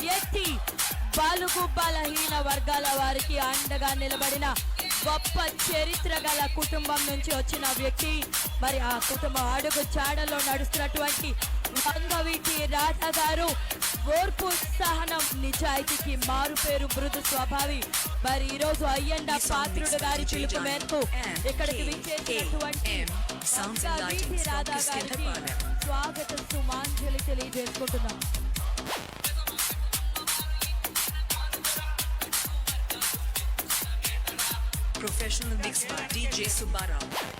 వ్యక్తి బలుగు బలహీన వర్గాల వారికి అండగా నిలబడిన గొప్ప చరిత్ర గల కుటుంబం నుంచి వచ్చిన వ్యక్తి. మరి ఆ కుటుంబం అడుగు చాడలో నడుస్తున్నటువంటి వంగవీటి రాధా గారు ఓర్పు సహనం నిజాయితీకి మారు పేరు మృదు స్వభావి మరి ఈ రోజు అయ్యండ పాత్రుడు గారి పిలుపు మేరకు ఇక్కడికి విచ్చేసినటువంటి from రాధా గారికి. స్వాగత సుమాంజలి తెలియజేసుకుంటున్నాం Professional mix by DJ Subbarao.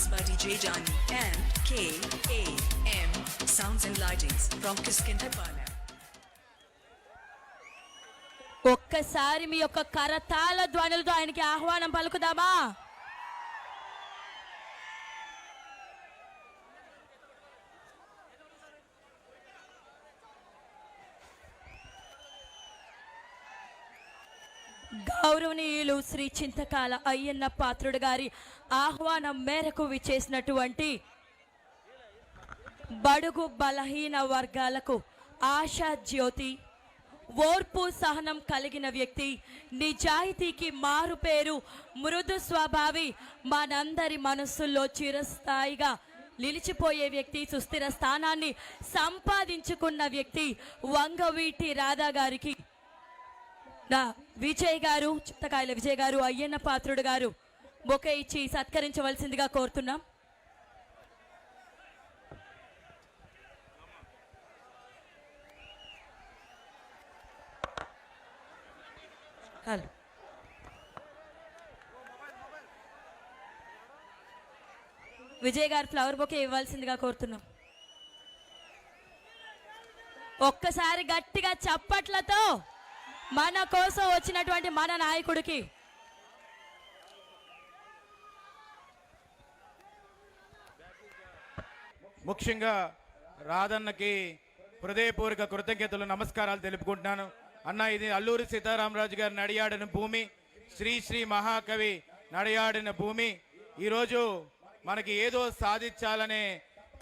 E-song mixed by DJ Johnny and K A M Sounds and Lightings from Kiskin Hapana. ఒక్కసారి మీ యొక్క కరతాళ ధ్వనులతో ఆయనకి ఆహ్వానం పలుకుదామా గౌరవనీయులు శ్రీ చింతకాల అయ్యన్న పాత్రుడు గారి ఆహ్వానం మేరకు విచ్చేసినటువంటి బడుగు బలహీన వర్గాలకు ఆశా జ్యోతి ఓర్పు సహనం కలిగిన వ్యక్తి నిజాయితీకి మారు పేరు మృదు స్వభావి మనందరి మనస్సుల్లో చిరస్థాయిగా నిలిచిపోయే వ్యక్తి సుస్థిర స్థానాన్ని సంపాదించుకున్న వ్యక్తి వంగవీటి రాధా గారికి విజయ్ గారు చింతకాయల విజయ్ గారు అయ్యన్న పాత్రుడు గారు బొకే ఇచ్చి సత్కరించవలసిందిగా కోరుతున్నాం. హలో. విజయ్ గారు ఫ్లవర్ బొకే ఇవ్వాల్సిందిగా కోరుతున్నాం. ఒక్కసారి గట్టిగా చప్పట్లతో మన కోసం వచ్చినటువంటి మన నాయకుడికి. ముఖ్యంగా రాధన్నకి హృదయపూర్వక కృతజ్ఞతలు నమస్కారాలు తెలుపుకుంటున్నాను. అన్న ఇది అల్లూరి సీతారామరాజు గారి నడియాడిన భూమి శ్రీ శ్రీ మహాకవి నడియాడిన భూమి. ఈరోజు మనకి ఏదో సాధించాలనే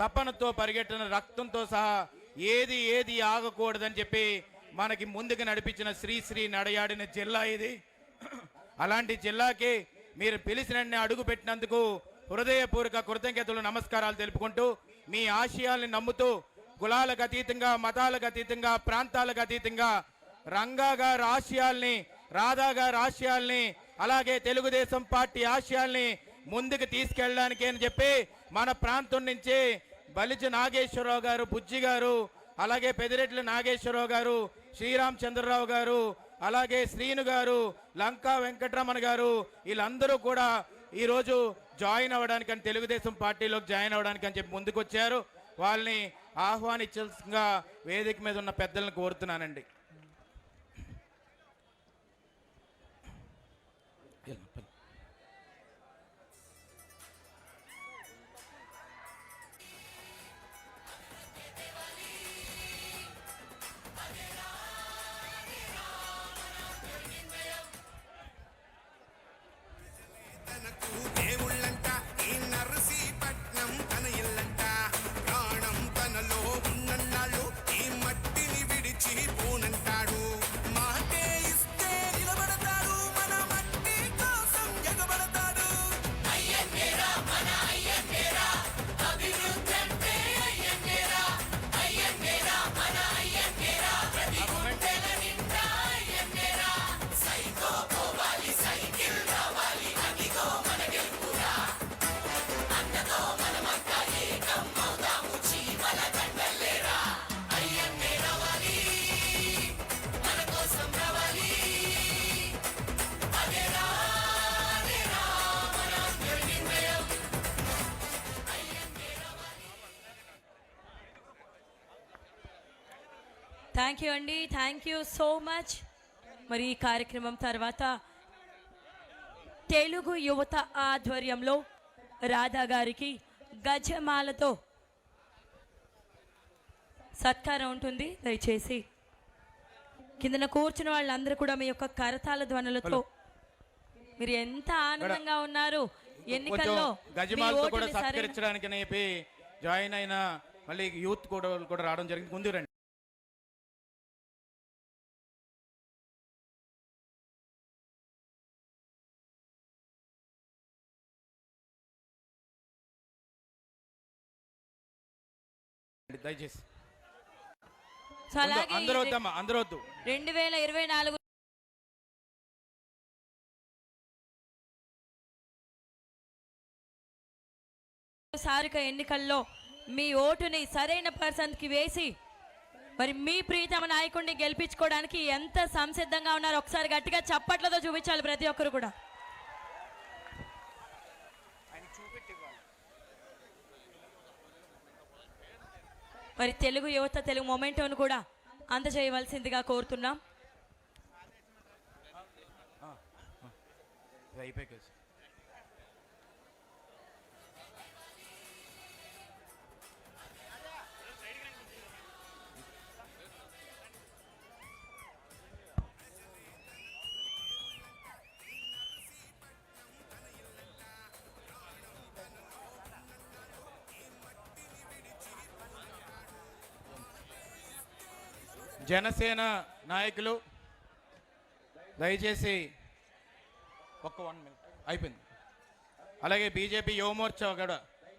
తపనతో పరిగెట్టిన రక్తంతో సహా ఏది ఏది ఆగకూడదని చెప్పి మనకి ముందుకు నడిపించిన శ్రీ శ్రీ నడయాడిన జిల్లా ఇది. అలాంటి జిల్లాకి మీరు పిలిచిన అడుగు పెట్టినందుకు హృదయపూర్వక కృతజ్ఞతలు నమస్కారాలు తెలుపుకుంటూ మీ ఆశయాల్ని నమ్ముతూ కులాలకు అతీతంగా మతాలకు అతీతంగా ప్రాంతాలకు అతీతంగా రంగా గారి ఆశయాల్ని రాధా గారి ఆశయాల్ని అలాగే తెలుగుదేశం పార్టీ ఆశయాల్ని ముందుకు తీసుకెళ్ళడానికి అని చెప్పి మన ప్రాంతం నుంచి బలిజ నాగేశ్వరరావు గారు బుజ్జి గారు అలాగే పెదిరెడ్ల నాగేశ్వరరావు గారు శ్రీరామ్ చంద్రరావు గారు అలాగే శ్రీను గారు లంకా వెంకటరమణ గారు వీళ్ళందరూ కూడా ఈరోజు జాయిన్ అవ్వడానికి అని తెలుగుదేశం పార్టీలోకి జాయిన్ అవ్వడానికి అని చెప్పి ముందుకు వచ్చారు వాళ్ళని ఆహ్వానించాల్సిందిగా వేదిక మీద ఉన్న పెద్దలను కోరుతున్నానండి. థ్యాంక్ యూ అండి థ్యాంక్ యూ సో మచ్ మరి ఈ కార్యక్రమం తర్వాత తెలుగు యువత ఆధ్వర్యంలో రాధా గారికి గజమాలతో సత్కారం ఉంటుంది. దయచేసి కిందన కూర్చున్న వాళ్ళందరూ కూడా మీ యొక్క కరతాల ధ్వనులతో మీరు ఎంత ఆనందంగా ఉన్నారు. ఎన్నికల్లో గజమాలతో కూడా సత్కరించడానికి జాయిన్ అయిన మళ్ళీ యూత్ కూడా కూడా రావడం జరిగింది. ముందు రండి. దయచేసి. అందరూ వద్దమ్మా అందరూ వద్దు. రెండు వేల ఇరవై నాలుగు సారిక ఎన్నికల్లో మీ ఓటుని సరైన పర్సన్కి వేసి మరి మీ ప్రీతమ నాయకుడిని గెలిపించుకోవడానికి ఎంత సంసిద్ధంగా ఉన్నారో ఒకసారి గట్టిగా చప్పట్లతో చూపించాలి ప్రతి ఒక్కరు కూడా. మరి తెలుగు యువత తెలుగు మొమెంటోను కూడా అందజేయవలసిందిగా కోరుతున్నాం. జనసేన నాయకులు దయచేసి ఒక్క వన్ మినిట్ అయిపోయింది. అలాగే బీజేపీ యువమోర్చా కూడా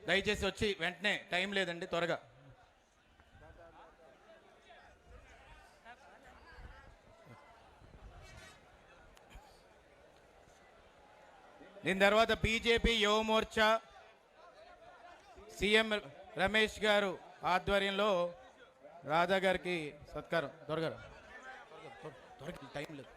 దయచేసి వచ్చి వెంటనే టైం లేదండి త్వరగా. దీని తర్వాత బీజేపీ యువమోర్చా సీఎం రమేష్ గారు ఆధ్వర్యంలో రాధా గారికి సత్కారం. త్వరగా టైం లేదు.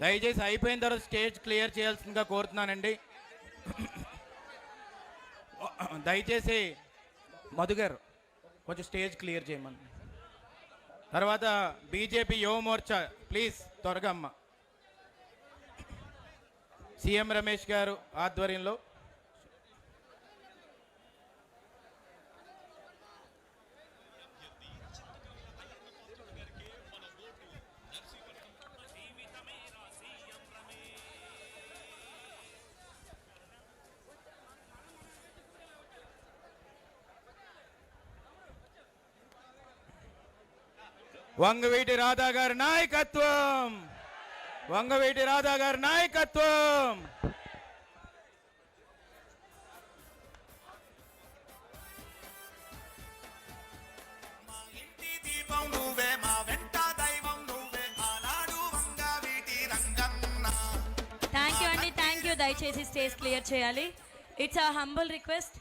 దయచేసి అయిపోయిన తర్వాత స్టేజ్ క్లియర్ చేయాల్సిందిగా కోరుతున్నానండి. దయచేసి మధుగారు కొంచెం స్టేజ్ క్లియర్ చేయమని. తర్వాత బీజేపీ యువ మోర్చా ప్లీజ్ త్వరగా అమ్మ. సీఎం రమేష్ గారు ఆధ్వర్యంలో వంగవీటి రాధా గారి నాయకత్వం. వంగవీటి రాధా గారి నాయకత్వం. మా ఇంటి దీపం నువ్వే మా వెంట దైవం నువ్వే. ఆనాడు Vangaveeti Ranganna. Thank you అండి థ్యాంక్ యూ దయచేసి స్టేజ్ క్లియర్ చేయాలి. It's a humble request